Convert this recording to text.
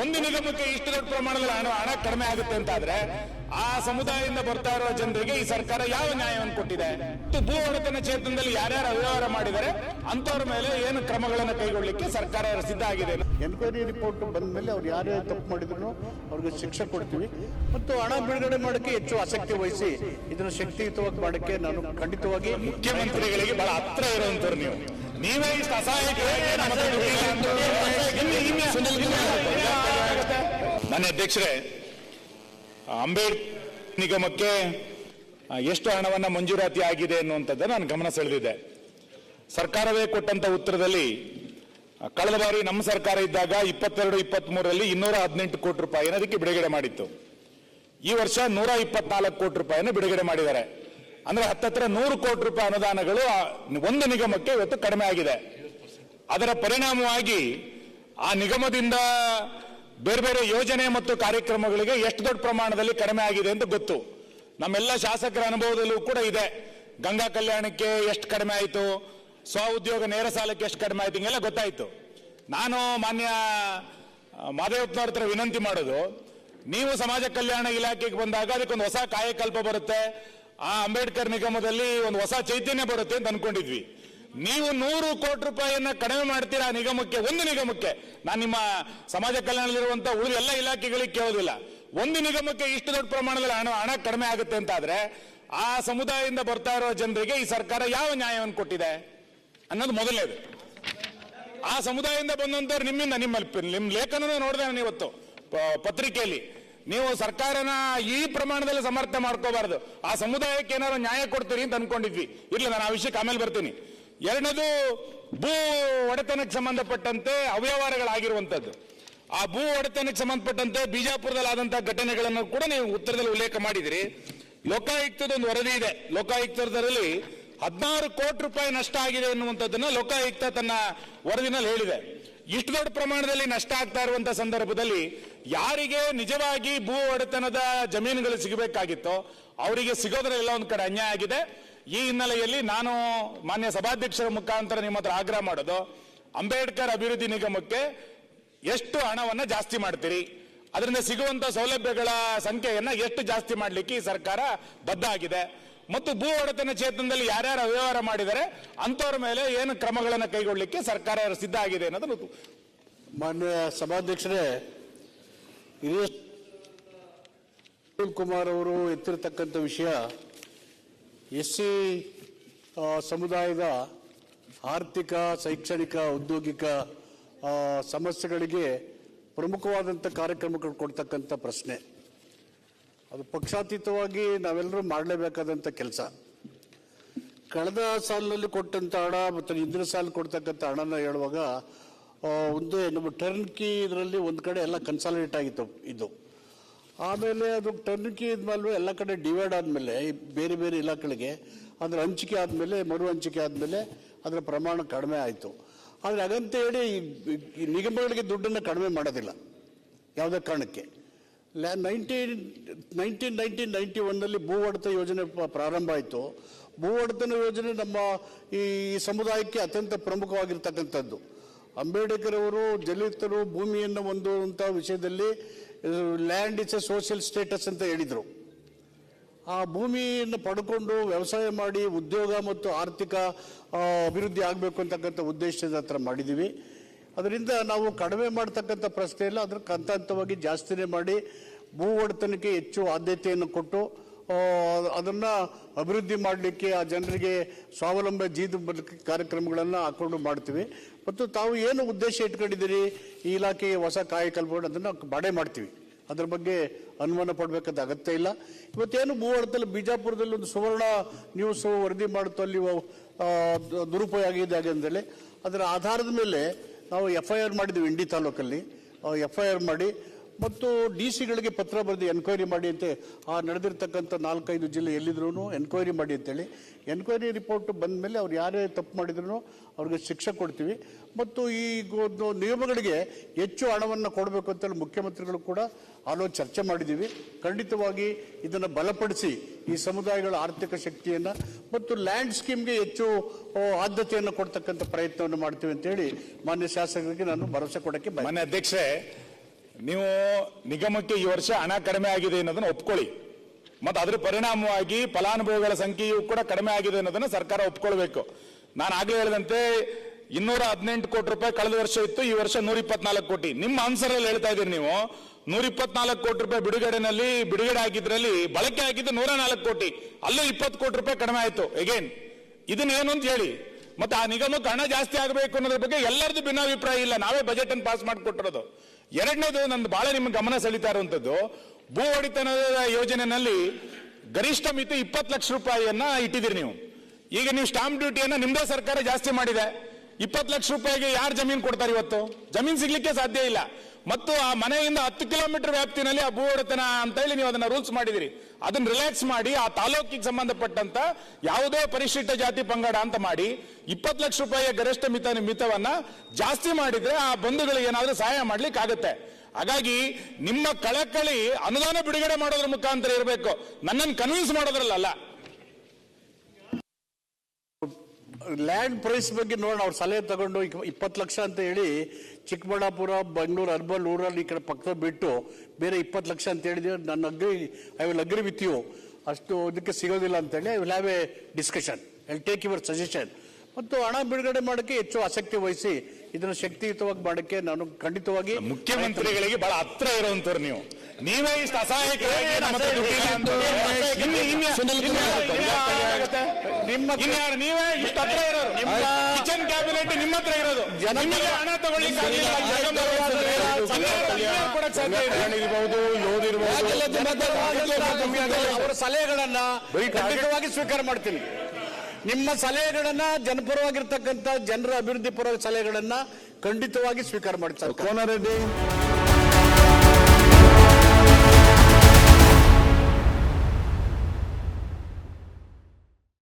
ಒಂದು ನಿಗಮಕ್ಕೆ ಇಷ್ಟು ದೊಡ್ಡ ಪ್ರಮಾಣದಲ್ಲಿ ಹಣ ಹಣ ಕಡಿಮೆ ಆಗುತ್ತೆ ಅಂತ ಆದ್ರೆ ಆ ಸಮುದಾಯದಿಂದ ಬರ್ತಾ ಇರುವ ಜನರಿಗೆ ಈ ಸರ್ಕಾರ ಯಾವ ನ್ಯಾಯವನ್ನು ಕೊಟ್ಟಿದೆ? ಮತ್ತು ಭೂ ಒಡೆತನ ಕ್ಷೇತ್ರದಲ್ಲಿ ಯಾರ್ಯಾರು ಅವ್ಯವಹಾರ ಮಾಡಿದರೆ ಅಂತವ್ರ ಮೇಲೆ ಏನು ಕ್ರಮಗಳನ್ನು ಕೈಗೊಳ್ಳಲಿಕ್ಕೆ ಸರ್ಕಾರ ಸಿದ್ಧ ಆಗಿದೆ? ಎನ್ಕ್ವೈರಿ ರಿಪೋರ್ಟ್ ಬಂದ ಮೇಲೆ ಅವ್ರು ಯಾರೇ ತಪ್ಪು ಮಾಡಿದ್ರು ಅವ್ರಿಗೆ ಶಿಕ್ಷೆ ಕೊಡ್ತೀವಿ. ಮತ್ತು ಹಣ ಬಿಡುಗಡೆ ಮಾಡೋಕ್ಕೆ ಹೆಚ್ಚು ಆಸಕ್ತಿ ವಹಿಸಿ ಇದನ್ನು ಶಕ್ತಿಯುತವಾಗಿ ಮಾಡೋಕ್ಕೆ ನಾನು ಖಂಡಿತವಾಗಿ ಮುಖ್ಯಮಂತ್ರಿಗಳಿಗೆ ಬಹಳ ಹತ್ರ ಇರುವಂತವ್ರು ನೀವು. ನೀವೇ ಇಷ್ಟು ಅಸಹಾಯಕರಾಗಿ ನನ್ನ ಅಧ್ಯಕ್ಷರೇ, ಅಂಬೇಡ್ ನಿಗಮಕ್ಕೆ ಎಷ್ಟು ಹಣವನ್ನ ಮಂಜೂರಾತಿ ಆಗಿದೆ ಅನ್ನುವಂಥದ್ದು ನಾನು ಗಮನ ಸೆಳೆದಿದ್ದೆ. ಸರ್ಕಾರವೇ ಕೊಟ್ಟಂತ ಉತ್ತರದಲ್ಲಿ ಕಳೆದ ಬಾರಿ ನಮ್ಮ ಸರ್ಕಾರ ಇದ್ದಾಗ ಇಪ್ಪತ್ತೆರಡು ಇಪ್ಪತ್ತ್ ಮೂರರಲ್ಲಿ ಇನ್ನೂರ ಹದಿನೆಂಟು ಕೋಟಿ ರೂಪಾಯಿನ ಅದಕ್ಕೆ ಬಿಡುಗಡೆ ಮಾಡಿತ್ತು. ಈ ವರ್ಷ ನೂರ ಇಪ್ಪತ್ನಾಲ್ಕು ಕೋಟಿ ರೂಪಾಯಿನ ಬಿಡುಗಡೆ ಮಾಡಿದ್ದಾರೆ. ಅಂದ್ರೆ ಹತ್ತತ್ರ ನೂರು ಕೋಟಿ ರೂಪಾಯಿ ಅನುದಾನಗಳು ಒಂದು ನಿಗಮಕ್ಕೆ ಇವತ್ತು ಕಡಿಮೆ ಆಗಿದೆ. ಅದರ ಪರಿಣಾಮವಾಗಿ ಆ ನಿಗಮದಿಂದ ಬೇರೆ ಬೇರೆ ಯೋಜನೆ ಮತ್ತು ಕಾರ್ಯಕ್ರಮಗಳಿಗೆ ಎಷ್ಟು ದೊಡ್ಡ ಪ್ರಮಾಣದಲ್ಲಿ ಕಡಿಮೆ ಆಗಿದೆ ಅಂತ ಗೊತ್ತು. ನಮ್ಮೆಲ್ಲ ಶಾಸಕರ ಅನುಭವದಲ್ಲೂ ಕೂಡ ಇದೆ. ಗಂಗಾ ಕಲ್ಯಾಣಕ್ಕೆ ಎಷ್ಟು ಕಡಿಮೆ ಆಯಿತು? ಸ್ವ ಉದ್ಯೋಗ ನೇರ ಸಾಲಕ್ಕೆ ಎಷ್ಟು ಕಡಿಮೆ ಆಯಿತು ಹಿಂಗೆಲ್ಲ ಗೊತ್ತಾಯಿತು. ನಾನು ಮಾನ್ಯ ಮಾದೇವಪ್ಪನವ್ರ ಹತ್ರ ವಿನಂತಿ ಮಾಡೋದು, ನೀವು ಸಮಾಜ ಕಲ್ಯಾಣ ಇಲಾಖೆಗೆ ಬಂದಾಗ ಅದಕ್ಕೊಂದು ಹೊಸ ಕಾಯಕಲ್ಪ ಬರುತ್ತೆ. ಆ ಅಂಬೇಡ್ಕರ್ ನಿಗಮದಲ್ಲಿ ಒಂದು ಹೊಸ ಚೈತನ್ಯ ಬರುತ್ತೆ ಅಂತ ಅನ್ಕೊಂಡಿದ್ವಿ. ನೀವು ನೂರು ಕೋಟಿ ರೂಪಾಯಿಯನ್ನ ಕಡಿಮೆ ಮಾಡ್ತೀರಾ ನಿಗಮಕ್ಕೆ, ಒಂದು ನಿಗಮಕ್ಕೆ. ನಾನು ನಿಮ್ಮ ಸಮಾಜ ಕಲ್ಯಾಣದಲ್ಲಿರುವಂತ ಉಳಿದ ಎಲ್ಲ ಇಲಾಖೆಗಳಿಗೆ ಕೇಳೋದಿಲ್ಲ ಒಂದು ನಿಗಮಕ್ಕೆ ಇಷ್ಟು ದೊಡ್ಡ ಪ್ರಮಾಣದಲ್ಲಿ ಹಣ ಹಣ ಕಡಿಮೆ ಆಗುತ್ತೆ ಅಂತ ಆದ್ರೆ ಆ ಸಮುದಾಯದಿಂದ ಬರ್ತಾ ಇರೋ ಜನರಿಗೆ ಈ ಸರ್ಕಾರ ಯಾವ ನ್ಯಾಯವನ್ನು ಕೊಟ್ಟಿದೆ ಅನ್ನೋದು ಮೊದಲನೇದು. ಆ ಸಮುದಾಯದಿಂದ ಬಂದಂತವ್ರು ನಿಮ್ಮಿಂದ ನಿಮ್ಮ ನಿಮ್ಮ ಲೇಖನ ನೋಡಿದೆ ನಾನು ಇವತ್ತು ಪತ್ರಿಕೆಯಲ್ಲಿ. ನೀವು ಸರ್ಕಾರನ ಈ ಪ್ರಮಾಣದಲ್ಲಿ ಸಮರ್ಥನೆ ಮಾಡ್ಕೋಬಾರ್ದು. ಆ ಸಮುದಾಯಕ್ಕೆ ಏನಾದ್ರು ನ್ಯಾಯ ಕೊಡ್ತೀರಿ ಅಂತ ಅನ್ಕೊಂಡಿದ್ವಿ. ಇರ್ಲಿ, ನಾನು ಆ ವಿಷಯಕ್ಕೆ ಆಮೇಲೆ ಬರ್ತೀನಿ. ಎರಡನೇದು ಭೂ ಒಡೆತನಕ್ಕೆ ಸಂಬಂಧಪಟ್ಟಂತೆ ಅವ್ಯವಹಾರಗಳಾಗಿರುವಂಥದ್ದು. ಆ ಭೂ ಒಡೆತನಕ್ಕೆ ಸಂಬಂಧಪಟ್ಟಂತೆ ಬಿಜಾಪುರದಲ್ಲಿ ಆದಂತಹ ಘಟನೆಗಳನ್ನು ಕೂಡ ನೀವು ಉತ್ತರದಲ್ಲಿ ಉಲ್ಲೇಖ ಮಾಡಿದಿರಿ. ಲೋಕಾಯುಕ್ತದ ಒಂದು ವರದಿ ಇದೆ. ಲೋಕಾಯುಕ್ತದಲ್ಲಿ ಹದಿನಾರು ಕೋಟಿ ರೂಪಾಯಿ ನಷ್ಟ ಆಗಿದೆ ಎನ್ನುವಂಥದ್ದನ್ನ ಲೋಕಾಯುಕ್ತ ತನ್ನ ವರದಿನಲ್ಲಿ ಹೇಳಿದೆ. ಇಷ್ಟು ದೊಡ್ಡ ಪ್ರಮಾಣದಲ್ಲಿ ನಷ್ಟ ಆಗ್ತಾ ಇರುವಂತಹ ಸಂದರ್ಭದಲ್ಲಿ ಯಾರಿಗೆ ನಿಜವಾಗಿ ಭೂ ಒಡೆತನದ ಜಮೀನುಗಳು ಸಿಗಬೇಕಾಗಿತ್ತೋ, ಅವರಿಗೆ ಸಿಗೋದ್ರೆಲ್ಲ ಒಂದು ಕಡೆ ಅನ್ಯಾಯ ಆಗಿದೆ. ಈ ಹಿನ್ನೆಲೆಯಲ್ಲಿ ನಾನು ಮಾನ್ಯ ಸಭಾಧ್ಯಕ್ಷರ ಮುಖಾಂತರ ನಿಮ್ಮ ಹತ್ರ ಆಗ್ರಹ ಮಾಡೋದು, ಅಂಬೇಡ್ಕರ್ ಅಭಿವೃದ್ಧಿ ನಿಗಮಕ್ಕೆ ಎಷ್ಟು ಹಣವನ್ನ ಜಾಸ್ತಿ ಮಾಡ್ತೀರಿ? ಅದರಿಂದ ಸಿಗುವಂತ ಸೌಲಭ್ಯಗಳ ಸಂಖ್ಯೆಯನ್ನ ಎಷ್ಟು ಜಾಸ್ತಿ ಮಾಡಲಿಕ್ಕೆ ಈ ಸರ್ಕಾರ ಬದ್ಧ ಆಗಿದೆ. ಮತ್ತು ಭೂ ಒಡೆತನ ಕ್ಷೇತ್ರದಲ್ಲಿ ಯಾರ್ಯಾರು ಅವ್ಯವಹಾರ ಮಾಡಿದರೆ ಅಂಥವ್ರ ಮೇಲೆ ಏನು ಕ್ರಮಗಳನ್ನು ಕೈಗೊಳ್ಳಲಿಕ್ಕೆ ಸರ್ಕಾರ ಸಿದ್ಧ ಆಗಿದೆ ಅನ್ನೋದನ್ನು ಮಾನ್ಯ ಸಭಾಧ್ಯಕ್ಷರೇ ಕುಮಾರ್ ಅವರು ಎತ್ತಿರತಕ್ಕಂಥ ವಿಷಯ ಎಸ್ ಸಿ ಸಮುದಾಯದ ಆರ್ಥಿಕ, ಶೈಕ್ಷಣಿಕ, ಔದ್ಯೋಗಿಕ ಸಮಸ್ಯೆಗಳಿಗೆ ಪ್ರಮುಖವಾದಂಥ ಕಾರ್ಯಕ್ರಮಗಳು ಕೊಡ್ತಕ್ಕಂಥ ಪ್ರಶ್ನೆ. ಅದು ಪಕ್ಷಾತೀತವಾಗಿ ನಾವೆಲ್ಲರೂ ಮಾಡಲೇಬೇಕಾದಂಥ ಕೆಲಸ. ಕಳೆದ ಸಾಲಿನಲ್ಲಿ ಕೊಟ್ಟಂಥ ಹಣ ಮತ್ತು ಹಿಂದಿನ ಸಾಲ ಕೊಡ್ತಕ್ಕಂಥ ಹಣನ ಹೇಳುವಾಗ ಒಂದು ನಮ್ಮ ಟರ್ನ್ ಕಿ ಇದರಲ್ಲಿ ಒಂದು ಕಡೆ ಎಲ್ಲ ಕನ್ಸಾಲಿಡೇಟ್ ಆಗಿತ್ತು ಇದು. ಆಮೇಲೆ ಅದು ಟರ್ನಿಕಿ ಇದ್ಮೇಲೆ ಎಲ್ಲ ಕಡೆ ಡಿವೈಡ್ ಆದಮೇಲೆ ಬೇರೆ ಬೇರೆ ಇಲಾಖೆಗಳಿಗೆ, ಅದರ ಹಂಚಿಕೆ ಆದಮೇಲೆ, ಮರು ಹಂಚಿಕೆ ಆದಮೇಲೆ ಅದರ ಪ್ರಮಾಣ ಕಡಿಮೆ ಆಯಿತು. ಆದರೆ ಹಾಗಂತ ಹೇಳಿ ನಿಗಮಗಳಿಗೆ ದುಡ್ಡನ್ನು ಕಡಿಮೆ ಮಾಡೋದಿಲ್ಲ, ಯಾವುದೇ ಕಾರಣಕ್ಕೆ. ನೈನ್ಟೀನ್ ನೈನ್ಟೀನ್ ನೈನ್ಟೀನ್ ನೈಂಟಿ ಒನ್ನಲ್ಲಿ ಭೂ ಒಡೆತ ಯೋಜನೆ ಪ್ರಾರಂಭ ಆಯಿತು. ಭೂ ಒಡೆತನ ಯೋಜನೆ ನಮ್ಮ ಈ ಸಮುದಾಯಕ್ಕೆ ಅತ್ಯಂತ ಪ್ರಮುಖವಾಗಿರ್ತಕ್ಕಂಥದ್ದು. ಅಂಬೇಡ್ಕರ್ ಅವರು ದಲಿತರು ಭೂಮಿಯನ್ನು ಹೊಂದುವಂಥ ವಿಷಯದಲ್ಲಿ land is a social status ಅಂತ ಹೇಳಿದರು. ಆ ಭೂಮಿಯನ್ನು ಪಡ್ಕೊಂಡು ವ್ಯವಸಾಯ ಮಾಡಿ ಉದ್ಯೋಗ ಮತ್ತು ಆರ್ಥಿಕ ಅಭಿವೃದ್ಧಿ ಆಗಬೇಕು ಅಂತಕ್ಕಂಥ ಉದ್ದೇಶದ ಹತ್ರ ಮಾಡಿದ್ದೀವಿ ಅದರಿಂದ ನಾವು ಕಡಿಮೆ ಮಾಡ್ತಕ್ಕಂಥ ಪ್ರಶ್ನೆ ಇಲ್ಲ ಅದ್ರ ಹಂತ ಹಂತವಾಗಿ ಜಾಸ್ತಿನೇ ಮಾಡಿ ಭೂ ಒಡೆತನಕ್ಕೆ ಹೆಚ್ಚು ಆದ್ಯತೆಯನ್ನು ಕೊಟ್ಟು ಅದನ್ನ ಅಭಿವೃದ್ಧಿ ಮಾಡಲಿಕ್ಕೆ ಆ ಜನರಿಗೆ ಸ್ವಾವಲಂಬ ಜೀದು ಕಾರ್ಯಕ್ರಮಗಳನ್ನು ಹಾಕೊಂಡು ಮಾಡ್ತೀವಿ. ಮತ್ತು ತಾವು ಏನು ಉದ್ದೇಶ ಇಟ್ಕೊಂಡಿದ್ದೀರಿ? ಈ ಇಲಾಖೆಗೆ ಹೊಸ ಕಾಯಕಲ್ಪಗಳು ಅದನ್ನು ಬಾಡೆ ಮಾಡ್ತೀವಿ. ಅದ್ರ ಬಗ್ಗೆ ಅನುಮಾನ ಪಡಬೇಕಾದ ಅಗತ್ಯ ಇಲ್ಲ. ಇವತ್ತೇನು ಮೂವತ್ತಲ್ಲಿ ಬಿಜಾಪುರದಲ್ಲಿ ಒಂದು ಸುವರ್ಣ ನ್ಯೂಸ್ ವರದಿ ಮಾಡುತ್ತೋ ಅಲ್ಲಿ ದುರುಪಯೋಗ ಆಗಿದೆ ಹಾಗೆ ಅಂದೇಳಿ ಅದರ ಆಧಾರದ ಮೇಲೆ ನಾವು ಎಫ್ ಐ ಆರ್ ಮಾಡಿದ್ದೀವಿ ಇಂಡಿ ತಾಲೂಕಲ್ಲಿ. ಎಫ್ ಐ ಆರ್ ಮಾಡಿ ಮತ್ತು ಡಿ ಸಿಗಳಿಗೆ ಪತ್ರ ಬರೆದು ಎನ್ಕ್ವೈರಿ ಮಾಡಿ ಅಂತ, ಆ ನಡೆದಿರ್ತಕ್ಕಂಥ ನಾಲ್ಕೈದು ಜಿಲ್ಲೆ ಎಲ್ಲಿದ್ರು ಎನ್ಕ್ವೈರಿ ಮಾಡಿ ಅಂತೇಳಿ ಎನ್ಕ್ವೈರಿ ರಿಪೋರ್ಟ್ ಬಂದ ಮೇಲೆ ಅವ್ರು ಯಾರೇ ತಪ್ಪು ಮಾಡಿದ್ರು ಅವ್ರಿಗೆ ಶಿಕ್ಷೆ ಕೊಡ್ತೀವಿ ಮತ್ತು ಈ ಒಂದು ನಿಯಮಗಳಿಗೆ ಹೆಚ್ಚು ಹಣವನ್ನು ಕೊಡಬೇಕು ಅಂತೇಳಿ ಮುಖ್ಯಮಂತ್ರಿಗಳು ಕೂಡ ಆಲೋಚನೆ ಚರ್ಚೆ ಮಾಡಿದ್ದೀವಿ ಖಂಡಿತವಾಗಿ ಇದನ್ನು ಬಲಪಡಿಸಿ ಈ ಸಮುದಾಯಗಳ ಆರ್ಥಿಕ ಶಕ್ತಿಯನ್ನು ಮತ್ತು ಲ್ಯಾಂಡ್ ಸ್ಕೀಮ್ಗೆ ಹೆಚ್ಚು ಆದ್ಯತೆಯನ್ನು ಕೊಡ್ತಕ್ಕಂಥ ಪ್ರಯತ್ನವನ್ನು ಮಾಡ್ತೀವಿ ಅಂತೇಳಿ ಮಾನ್ಯ ಶಾಸಕರಿಗೆ ನಾನು ಭರವಸೆ ಕೊಡೋಕ್ಕೆ. ಮಾನ್ಯ ಅಧ್ಯಕ್ಷರೇ ನೀವು ನಿಗಮಕ್ಕೆ ಈ ವರ್ಷ ಹಣ ಕಡಿಮೆ ಆಗಿದೆ ಅನ್ನೋದನ್ನ ಒಪ್ಕೊಳ್ಳಿ. ಮತ್ತು ಅದ್ರ ಪರಿಣಾಮವಾಗಿ ಫಲಾನುಭವಿಗಳ ಸಂಖ್ಯೆಯು ಕೂಡ ಕಡಿಮೆ ಆಗಿದೆ ಅನ್ನೋದನ್ನ ಸರ್ಕಾರ ಒಪ್ಕೊಳ್ಬೇಕು. ನಾನು ಆಗಲೇ ಹೇಳಿದಂತೆ ಇನ್ನೂರ ಹದಿನೆಂಟು ಕೋಟಿ ರೂಪಾಯಿ ಕಳೆದ ವರ್ಷ ಇತ್ತು, ಈ ವರ್ಷ ನೂರ ಇಪ್ಪತ್ನಾಲ್ಕು ಕೋಟಿ. ನಿಮ್ಮ ಆನ್ಸರಲ್ಲಿ ಹೇಳ್ತಾ ಇದ್ದೀರಿ ನೀವು. ನೂರ ಇಪ್ಪತ್ನಾಲ್ಕು ಕೋಟಿ ರೂಪಾಯಿ ಬಿಡುಗಡೆನಲ್ಲಿ ಬಿಡುಗಡೆ ಆಗಿದ್ರಲ್ಲಿ ಬಳಕೆ ಆಗಿದ್ದು ನೂರ ನಾಲ್ಕು ಕೋಟಿ. ಅಲ್ಲೇ ಇಪ್ಪತ್ತು ಕೋಟಿ ರೂಪಾಯಿ ಕಡಿಮೆ ಆಯ್ತು. ಎಗೇನ್ ಇದನ್ನೇನು ಅಂತ ಹೇಳಿ. ಮತ್ತೆ ಆ ನಿಗಮಕ್ಕೆ ಹಣ ಜಾಸ್ತಿ ಆಗಬೇಕು ಅನ್ನೋದ್ರ ಬಗ್ಗೆ ಎಲ್ಲರದ್ದು ಭಿನ್ನಾಭಿಪ್ರಾಯ ಇಲ್ಲ. ನಾವೇ ಬಜೆಟ್ ಅನ್ನು ಪಾಸ್ ಮಾಡಿಕೊಟ್ಟಿರೋದು. ಎರಡನೇದು ನಂದು ಬಹಳ ನಿಮ್ಮ ಗಮನ ಸೆಳೀತಾ ಇರುವಂತದ್ದು, ಭೂ ಒಡೆತನದ ಯೋಜನೆಯಲ್ಲಿ ಗರಿಷ್ಠ ಮಿತಿ ಇಪ್ಪತ್ತು ಲಕ್ಷ ರೂಪಾಯಿಯನ್ನ ಇಟ್ಟಿದ್ದೀರಿ ನೀವು. ಈಗ ನೀವು ಸ್ಟಾಂಪ್ ಡ್ಯೂಟಿಯನ್ನು ನಿಮ್ದೇ ಸರ್ಕಾರ ಜಾಸ್ತಿ ಮಾಡಿದೆ. ಇಪ್ಪತ್ತು ಲಕ್ಷ ರೂಪಾಯಿಗೆ ಯಾರು ಜಮೀನು ಕೊಡ್ತಾರೆ ಇವತ್ತು? ಜಮೀನು ಸಿಗ್ಲಿಕ್ಕೆ ಸಾಧ್ಯ ಇಲ್ಲ. ಮತ್ತು ಆ ಮನೆಯಿಂದ ಹತ್ತು ಕಿಲೋಮೀಟರ್ ವ್ಯಾಪ್ತಿನಲ್ಲಿ ಆ ಭೂ ಒಡೆತನ ಅಂತ ಹೇಳಿ ನೀವು ಅದನ್ನ ರೂಲ್ಸ್ ಮಾಡಿದಿರಿ. ಅದನ್ನ ರಿಲ್ಯಾಕ್ಸ್ ಮಾಡಿ, ಆ ತಾಲೂಕಿಗೆ ಸಂಬಂಧಪಟ್ಟಂತ ಯಾವುದೇ ಪರಿಶಿಷ್ಟ ಜಾತಿ ಪಂಗಡ ಅಂತ ಮಾಡಿ, ಇಪ್ಪತ್ತು ಲಕ್ಷ ರೂಪಾಯಿಯ ಗರಿಷ್ಠ ಮಿತ, ಮಿತವನ್ನ ಜಾಸ್ತಿ ಮಾಡಿದ್ರೆ ಆ ಬಂಧುಗಳಿಗೆ ಏನಾದರೂ ಸಹಾಯ ಮಾಡ್ಲಿಕ್ಕೆ ಆಗುತ್ತೆ. ಹಾಗಾಗಿ ನಿಮ್ಮ ಕಳಕಳಿ ಅನುದಾನ ಬಿಡುಗಡೆ ಮಾಡೋದ್ರ ಮುಖಾಂತರ ಇರಬೇಕು. ನನ್ನನ್ನು ಕನ್ವಿನ್ಸ್ ಮಾಡೋದ್ರಲ್ಲ ಲ್ಯಾಂಡ್ ಪ್ರೈಸ್ ಬಗ್ಗೆ ನೋಡೋಣ, ಅವ್ರು ಸಲಹೆ ತಗೊಂಡು ಇಪ್ಪತ್ತು ಲಕ್ಷ ಅಂತ ಹೇಳಿ ಚಿಕ್ಕಬಳ್ಳಾಪುರ, ಬೆಂಗಳೂರು ಅರ್ಬಲ್ ಊರಲ್ಲಿ ಈ ಕಡೆ ಪಕ್ಕದ ಬಿಟ್ಟು ಬೇರೆ ಇಪ್ಪತ್ತು ಲಕ್ಷ ಅಂತ ಹೇಳಿದ್ರೆ ನನ್ನ agree, I will agree with you. ಅಷ್ಟು ಇದಕ್ಕೆ ಸಿಗೋದಿಲ್ಲ ಅಂತೇಳಿ I will have a discussion. I take your suggestion. ಮತ್ತು ಹಣ ಬಿಡುಗಡೆ ಮಾಡೋಕ್ಕೆ ಹೆಚ್ಚು ಆಸಕ್ತಿ ವಹಿಸಿ, ಇದನ್ನು ಶಕ್ತಿಯುತವಾಗಿ ಮಾಡೋಕ್ಕೆ ನಾನು ಖಂಡಿತವಾಗಿ ಮುಖ್ಯಮಂತ್ರಿಗಳಿಗೆ ಬಹಳ ಹತ್ರ ಇರುವಂತವ್ರು ನೀವು. ನೀವೇ ಇಷ್ಟು ಅಸಹಾಯಕರಾಗಿ ನೀವೇ ಇಷ್ಟು ಹತ್ರ ನಿಮ್ಮ ಕಿಚನ್ ಕ್ಯಾಬಿನೆಟ್ ನಿಮ್ಮ ಹತ್ರ ಇರೋದು ನಿಮಗೆ ಹಣ ತಗೊಳ್ಳಿ ಆಗಿಲ್ಲ ಇನ್ಯಾರು ಕೊಡಕ್ಕೆ ಸಾಧ್ಯ ಇದೆ ಇರ್ಬೋದು ಯೋಧಿರ್ಬೋದು ಅವರ ಸಲಹೆಗಳನ್ನ ಖಂಡಿತವಾಗಿ ಸ್ವೀಕಾರ ಮಾಡ್ತೀನಿ ನಿಮ್ಮ ಸಲಹೆಗಳನ್ನ ಜನಪರವಾಗಿರ್ತಕ್ಕಂಥ ಜನರ ಅಭಿವೃದ್ಧಿ ಪರವಾಗಿ ಸಲಹೆಗಳನ್ನ ಖಂಡಿತವಾಗಿ ಸ್ವೀಕಾರ ಮಾಡ್ತಾರೆ ಕೋನರೆಡ್ಡಿ